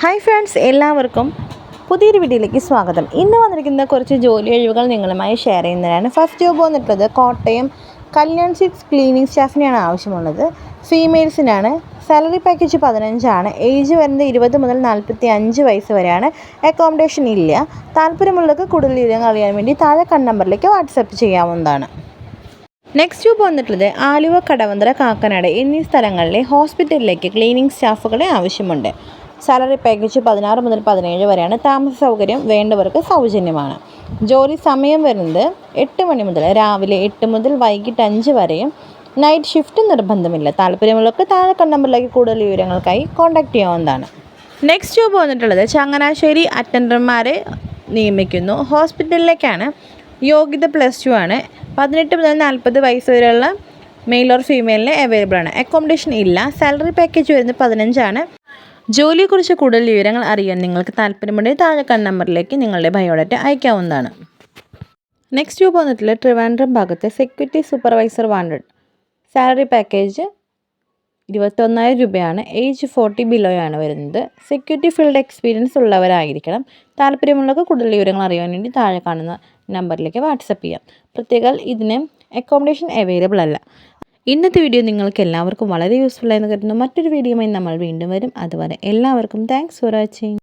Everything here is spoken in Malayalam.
ഹായ് ഫ്രണ്ട്സ് എല്ലാവർക്കും പുതിയൊരു വീഡിയോയിലേക്ക് സ്വാഗതം. ഇന്ന് വന്നിരിക്കുന്ന കുറച്ച് ജോലി ഒഴിവുകൾ നിങ്ങളുമായി ഷെയർ ചെയ്യുന്നതാണ് ഫസ്റ്റ് ജോബ് വന്നിട്ടുള്ളത് കോട്ടയം കല്യാൺ സിക്സ് ക്ലീനിങ് സ്റ്റാഫിനെയാണ് ആവശ്യമുള്ളത്. ഫീമെയിൽസിനാണ് സാലറി പാക്കേജ് പതിനഞ്ചാണ്. ഏജ് വരുന്നത് ഇരുപത് മുതൽ നാൽപ്പത്തി അഞ്ച് വയസ്സ് വരെയാണ്. അക്കോമഡേഷൻ ഇല്ല. താല്പര്യമുള്ളവർക്ക് കൂടുതൽ വിവരങ്ങൾ അറിയാൻ വേണ്ടി താഴെ കൺ നമ്പറിലേക്ക് വാട്സപ്പ് ചെയ്യാവുന്നതാണ്. നെക്സ്റ്റ് ജോബ് വന്നിട്ടുള്ളത് ആലുവ കടവന്തര കാക്കനാട് എന്നീ സ്ഥലങ്ങളിലെ ഹോസ്പിറ്റലിലേക്ക് ക്ലീനിങ് സ്റ്റാഫുകളെ ആവശ്യമുണ്ട്. സാലറി പാക്കേജ് പതിനാറ് മുതൽ പതിനേഴ് വരെയാണ്. താമസ സൗകര്യം വേണ്ടവർക്ക് സൗജന്യമാണ്. ജോലി സമയം വരുന്നത് എട്ട് മണി മുതൽ രാവിലെ എട്ട് മുതൽ വൈകിട്ട് അഞ്ച് വരെയും. നൈറ്റ് ഷിഫ്റ്റ് നിർബന്ധമില്ല. താല്പര്യമുള്ളവർക്ക് താഴെ നമ്പറിലേക്ക് കൂടുതൽ വിവരങ്ങൾക്കായി കോൺടാക്റ്റ് ചെയ്യാവുന്നതാണ്. നെക്സ്റ്റ് ജോബ് വന്നിട്ടുള്ളത് ചങ്ങനാശ്ശേരി അറ്റൻഡർമാരെ നിയമിക്കുന്നു. ഹോസ്പിറ്റലിലേക്കാണ് യോഗ്യത പ്ലസ് ടു ആണ്. പതിനെട്ട് മുതൽ നാൽപ്പത് വയസ്സ് വരെയുള്ള മെയിൽ ഓർ ഫീമെയിലിന് അവൈലബിൾ ആണ്. അക്കോമഡേഷൻ ഇല്ല. സാലറി പാക്കേജ് വരുന്നത് പതിനഞ്ചാണ്. ജോലിയെക്കുറിച്ച് കൂടുതൽ വിവരങ്ങൾ അറിയാൻ നിങ്ങൾക്ക് താല്പര്യമുണ്ടെങ്കിൽ താഴെ കണ്ട നമ്പറിലേക്ക് നിങ്ങളുടെ ബയോഡാറ്റ അയക്കാവുന്നതാണ്. നെക്സ്റ്റ് ജോബ് വന്നിട്ടുള്ള ട്രിവാൻഡ്രം ഭാഗത്തെ security supervisor wanted salary package ഇരുപത്തൊന്നായിരം രൂപയാണ്. ഏജ് ഫോർട്ടി ബിലോയാണ് വരുന്നത്. സെക്യൂരിറ്റി ഫീൽഡ് എക്സ്പീരിയൻസ് ഉള്ളവരായിരിക്കണം. താല്പര്യമുള്ളവർക്ക് കൂടുതൽ വിവരങ്ങൾ അറിയാൻ വേണ്ടി താഴെ കാണുന്ന നമ്പറിലേക്ക് വാട്സപ്പ് ചെയ്യാം. പ്രത്യേകം ഇതിന് അക്കോമഡേഷൻ അവൈലബിൾ അല്ല. ഇന്നത്തെ വീഡിയോ നിങ്ങൾക്ക് എല്ലാവർക്കും വളരെ യൂസ്ഫുൾ ആയെന്ന് കരുതുന്നു. മറ്റൊരു വീഡിയോയുമായി നമ്മൾ വീണ്ടും വരും. അതുവരെ എല്ലാവർക്കും താങ്ക്സ് ഫോർ വാച്ചിങ്